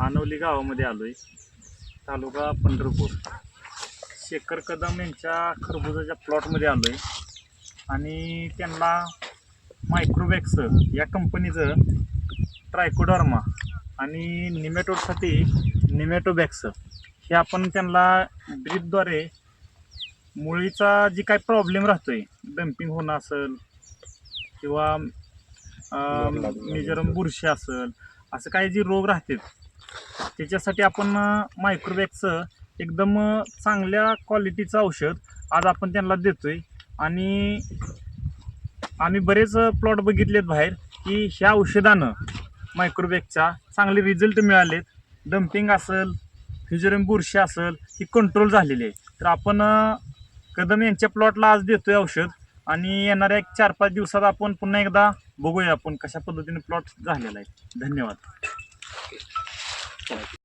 आनवली गावामध्ये आलोय. तालुका पंढरपूर. शेखर कदम यांच्या खरबुजाच्या प्लॉटमध्ये आलोय. आणि त्यांना मायक्रोवॅक्स या कंपनीचं ट्रायकोडॉर्मा आणि निमेटोडसाठी निमेटोबॅक्स हे आपण त्यांना ड्रीपद्वारे मुळीचा जी काय प्रॉब्लेम राहतो आहे डम्पिंग होणं असेल किंवा मेजरम बुरशी असेल असं काही जे रोग राहतात त्याच्यासाठी आपण मायक्रोवॅक्सचं एकदम चांगल्या क्वालिटीचं औषध आज आपण त्यांना देतो आहे आणि आम्ही बरेच प्लॉट बघितलेत बाहेर की ह्या औषधानं मायक्रोवॅक्सच्या चांगले रिझल्ट मिळालेत. डम्पिंग असेल फ्युजरम बुरशी असेल ही कंट्रोल झालेली आहे. तर आपण कदम यांच्या प्लॉटला आज देतो आहे औषध आणि येणाऱ्या एक चार पाच दिवसात आपण पुन्हा एकदा बघूया आपण कशा पद्धतीने प्लॉट झालेला आहे. धन्यवाद. like